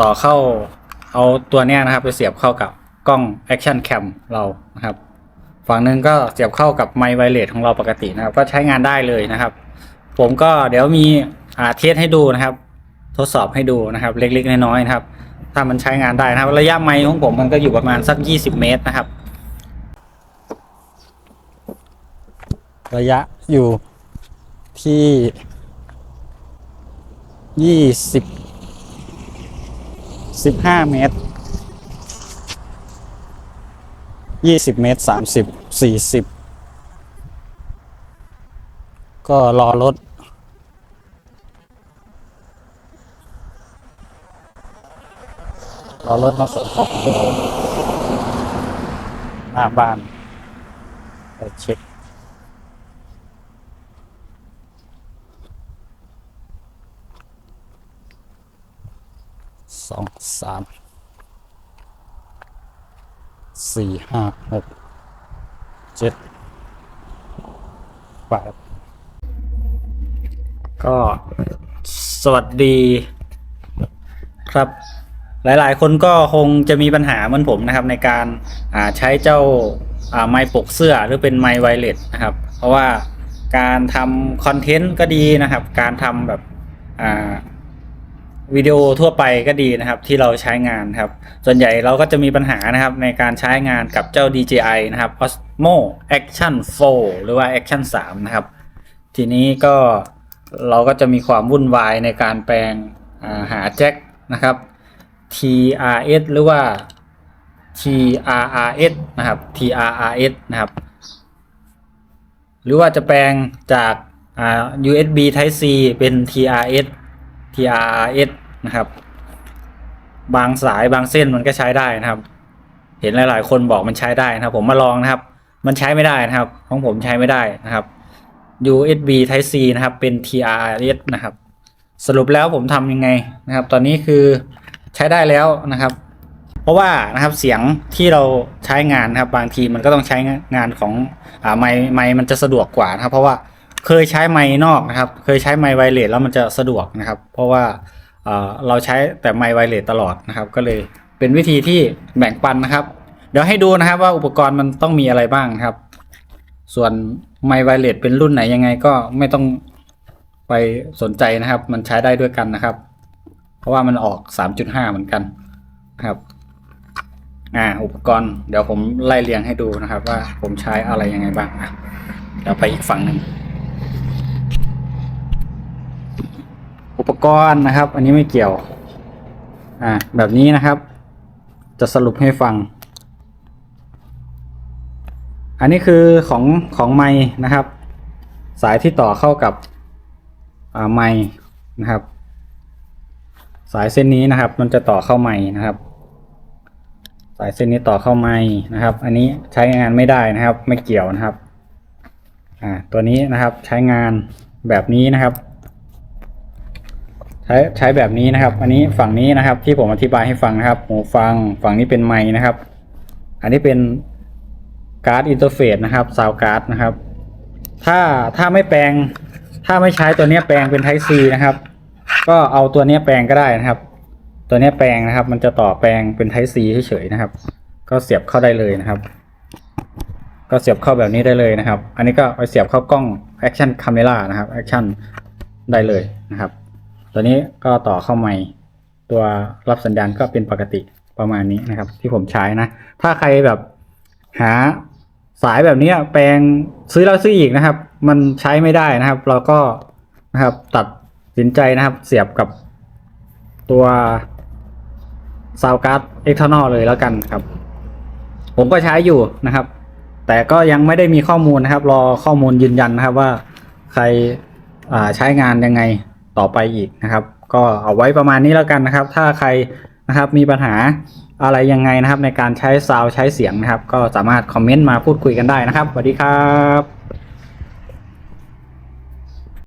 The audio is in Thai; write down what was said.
ต่อเข้าเอาตัวเนี้ยนะครับ ไปเสียบเข้ากับกล้อง Action Cam เรานะครับ ฝั่งหนึ่งก็เสียบเข้ากับไมค์ไวเลสของเราปกตินะครับ ก็ใช้งานได้เลยนะครับ ผมก็เดี๋ยวมีอ่าเทสให้ดูนะครับ ทดสอบให้ดูนะครับ เล็กๆน้อยๆนะครับ ถ้ามันใช้งานได้นะครับ ระยะไมค์ของผมมันก็อยู่ประมาณสัก 20 เมตรนะครับ ระยะอยู่ที่ยี่สิบ สิบห้าเมตรยี่สิบเมตรสามสิบสี่สิบก็รอรถรอรถมาส่งของหน้าบ้านไปเช็ค องสามสี่ห้าหกเจ็ดแปดก็สวัสดีครับ หลายๆ คนก็คงจะมีปัญหาเหมือนผมนะครับ ในการาใช้เจ้าาไม้ปกเสื้อหรือเป็นไม้ไวเลสนะครับ เพราะว่าการทำคอนเทนต์ก็ดีนะครับ การทำแบบ วิดีโอทั่วไปก็ดีนะครับที่เราใช้งานครับ ส่วนใหญ่เราก็จะมีปัญหานะครับในการใช้งานกับเจ้า DJI นะครับ Osmo Action 4 หรือว่า Action 3 นะครับ ทีนี้ก็เราก็จะมีความวุ่นวายในการแปลงาหาแจ็คนะครับ TRS หรือว่า TRRS นะครับ TRRS นะครับ หรือว่าจะแปลงจากา USB Type C เป็น TRS TRS นะครับ บางสายบางเส้นมันก็ใช้ได้นะครับ เห็นหลาย ๆ คนบอกมันใช้ได้นะครับ ผมมาลองนะครับ มันใช้ไม่ได้นะครับ ของผมใช้ไม่ได้นะครับ USB Type C นะครับ เป็น TRS นะครับ สรุปแล้วผมทำยังไงนะครับ ตอนนี้คือใช้ได้แล้วนะครับ เพราะว่านะครับเสียงที่เราใช้งานนะครับ บางทีมันก็ต้องใช้งานของอไมค์ไมค์มันจะสะดวกกว่านะครับ เพราะว่า เคยใช้ไมค์นอกนะครับ เคยใช้ไมค์ไวเลสแล้วมันจะสะดวกนะครับ เพราะว่าเอ่อเราใช้แต่ไมค์ไวเลสตลอดนะครับ ก็เลยเป็นวิธีที่แบ่งปันนะครับ เดี๋ยวให้ดูนะครับว่าอุปกรณ์มันต้องมีอะไรบ้างครับ ส่วนไมค์ไวเลสเป็นรุ่นไหนยังไงก็ไม่ต้องไปสนใจนะครับ มันใช้ได้ด้วยกันนะครับ เพราะว่ามันออก 3.5 เหมือนกันนะครับอ่าอุปกรณ์เดี๋ยวผมไล่เรียงให้ดูนะครับ ว่าผมใช้อะไรยังไงบ้างอะเดี๋ยวไปอีกฝั่งหนึ่ง ปกรณ์นะครับ อันนี้ไม่เกี่ยว อ่า แบบนี้นะครับ จะสรุปให้ฟัง อันนี้คือของของไม้นะครับ สายที่ต่อเข้ากับไม้นะครับ สายเส้นนี้นะครับ มันจะต่อเข้าไม้นะครับ สายเส้นนี้ต่อเข้าไม้นะครับ อันนี้ใช้งานไม่ได้นะครับ ไม่เกี่ยวนะครับ อ่า ตัวนี้นะครับใช้งานแบบนี้นะครับ ใช้ใช้แบบนี้นะครับ อันนี้ฝั่งนี้นะครับ ที่ผมอธิบายให้ฟังนะครับ หูฟังฝั่งนี้เป็นไม้นะครับ อันนี้เป็นการ์ดอินเทอร์เฟซนะครับซาวการ์ดนะครับ ถ้าถ้าไม่แปลง ถ้าไม่ใช้ตัวนี้แปลงเป็น Type C นะครับ ก็เอาตัวนี้แปลงก็ได้นะครับ ตัวนี้แปลงนะครับ มันจะต่อแปลงเป็น Type C เฉยๆนะครับ ก็เสียบเข้าได้เลยนะครับ ก็เสียบเข้าแบบนี้ได้เลยนะครับ อันนี้ก็ไปเสียบเข้ากล้อง Action Camera นะครับ Action ได้เลยนะครับ ตัวนี้ก็ต่อเข้าไมค์ตัวรับสัญญาณก็เป็นปกติประมาณนี้นะครับ ที่ผมใช้นะ ถ้าใครแบบหาสายแบบนี้แปลงซื้อแล้วซื้ออีกนะครับ มันใช้ไม่ได้นะครับ เราก็นะครับตัดสินใจนะครับ เสียบกับตัวซาวการ์ดเอ็กซ์นอเลยแล้วกันครับ ผมก็ใช้อยู่นะครับ แต่ก็ยังไม่ได้มีข้อมูลนะครับ รอข้อมูลยืนยันนะครับว่าใครใช้งานยังไง ต่อไปอีกนะครับ ก็เอาไว้ประมาณนี้แล้วกันนะครับ ถ้าใครนะครับมีปัญหาอะไรยังไงนะครับ ในการใช้ซาวใช้เสียงนะครับ ก็สามารถคอมเมนต์มาพูดคุยกันได้นะครับสวัสดีครับ